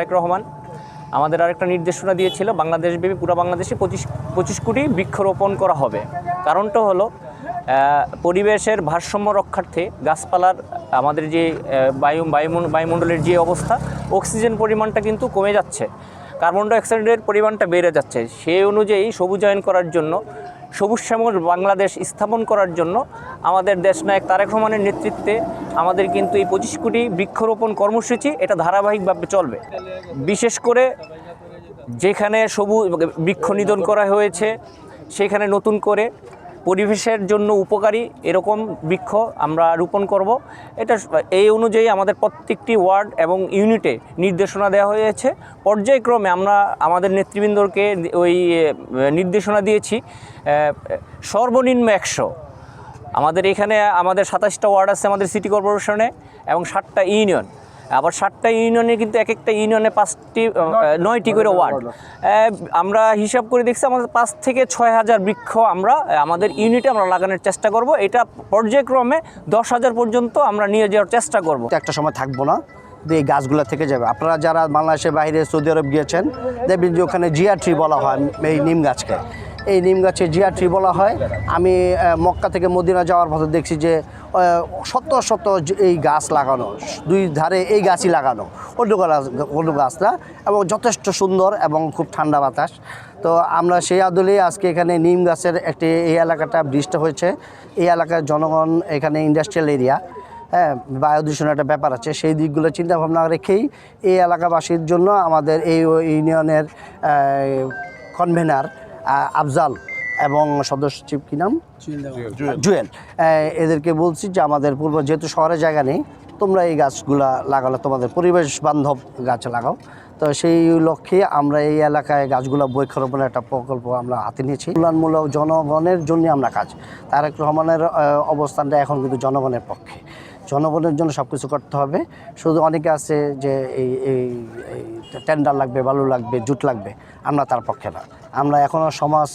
তারেক রহমান। আমাদের আরেকটা নির্দেশনা দিয়েছিল বাংলাদেশব্যাপী পুরো বাংলাদেশে পঁচিশ পঁচিশ কোটি বৃক্ষরোপণ করা হবে। কারণটা হলো পরিবেশের ভারসাম্য রক্ষার্থে গাছপালার, আমাদের যে বায়ু বায়ুমণ্ডলের যে অবস্থা, অক্সিজেন পরিমাণটা কিন্তু কমে যাচ্ছে। কার্বন ডাইঅক্সাইডের পরিমাণটা বেড়ে যাচ্ছে। সেই অনুযায়ী সবুজায়ন করার জন্য সবুজ শ্যামল বাংলাদেশ স্থাপন করার জন্য আমাদের দেশনায়ক তারেক রহমানের নেতৃত্বে আমাদের কিন্তু এই পঁচিশ কোটি বৃক্ষরোপণ কর্মসূচি এটা ধারাবাহিকভাবে চলবে। বিশেষ করে যেখানে সবুজ বৃক্ষ নিধন করা হয়েছে, সেখানে নতুন করে পরিবেশের জন্য উপকারী এরকম বৃক্ষ আমরা রোপণ করব। এটা এই অনুযায়ী আমাদের প্রত্যেকটি ওয়ার্ড এবং ইউনিটে নির্দেশনা দেওয়া হয়েছে। পর্যায়ক্রমে আমরা আমাদের নেতৃবৃন্দকে ওই নির্দেশনা দিয়েছি সর্বনিম্ন একশো। আমাদের এখানে আমাদের সাতাশটা ওয়ার্ড আছে আমাদের সিটি কর্পোরেশনে এবং ষাটটা ইউনিয়ন। আবার সাতটা ইউনিয়নে কিন্তু এক একটা ইউনিয়নে পাঁচটি নয়টি করে ওয়ার্ড। আমরা হিসাব করে দেখছি আমাদের পাঁচ থেকে ছয় হাজার বৃক্ষ আমরা আমাদের ইউনিটে আমরা লাগানোর চেষ্টা করব। এটা পর্যায়ক্রমে দশ হাজার পর্যন্ত আমরা নিয়ে যাওয়ার চেষ্টা করব। একটা সময় থাকব না যে এই গাছগুলো থেকে যাবে। আপনারা যারা বাংলাদেশের বাইরে সৌদি আরব গিয়েছেন দেখবেন যে ওখানে জিয়া ট্রি বলা হয় এই নিম গাছকে। এই নিম গাছে জিয়া ট্রি বলা হয়। আমি মক্কা থেকে মদিনা যাওয়ার পথে দেখছি যে শত শত এই গাছ লাগানো, দুই ধারে এই গাছই লাগানো অন্য গাছ অন্য গাছ না এবং যথেষ্ট সুন্দর এবং খুব ঠান্ডা বাতাস। তো আমরা সেই আদলেই আজকে এখানে নিম গাছের একটি, এই এলাকাটা বৃষ্টি হয়েছে। এই এলাকার জনগণ এখানে ইন্ডাস্ট্রিয়াল এরিয়া হ্যাঁ বায়ু দূষণের একটা ব্যাপার আছে। সেই দিকগুলো চিন্তা ভাবনা রেখেই এই এলাকাবাসীর জন্য আমাদের এই ইউনিয়নের কনভেনার আফজাল এবং সদস্য চিফ কী নাম? জুয়েল। এদেরকে বলছি যে আমাদের পূর্ব যেহেতু শহরে জায়গা নেই তোমরা এই গাছগুলা লাগালে তোমাদের পরিবেশ বান্ধব গাছ লাগাও। তো সেই লক্ষ্যে আমরা এই এলাকায় গাছগুলো বৃক্ষরোপণের একটা প্রকল্প আমরা হাতে নিয়েছি। কল্যাণমূলক জনগণের জন্য আমরা কাজ। তারেক রহমানের অবস্থানটা এখন কিন্তু জনগণের পক্ষে। জনগণের জন্য সব কিছু করতে হবে। শুধু অনেকে আছে যে এই এই টেন্ডার লাগবে, বালু লাগবে, জুট লাগবে, আমরা তার পক্ষে না। আমরা এখনও সমাজ,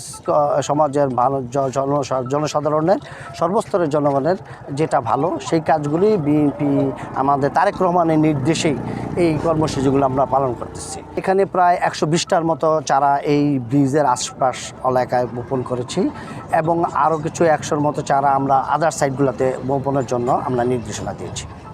সমাজের ভালো জন- জনসাধারণের, সর্বস্তরের জনগণের যেটা ভালো, সেই কাজগুলি বিএনপি আমাদের তারেক রহমানের নির্দেশেই এই কর্মসূচিগুলো আমরা পালন করতেছি। এখানে প্রায় একশো বিশটার মতো চারা এই ব্রিজের আশপাশ এলাকায় বপন করেছি এবং আরও কিছু একশোর মতো চারা আমরা আদার সাইডগুলোতে বপনের জন্য আমরা নির্দেশনা দিয়েছি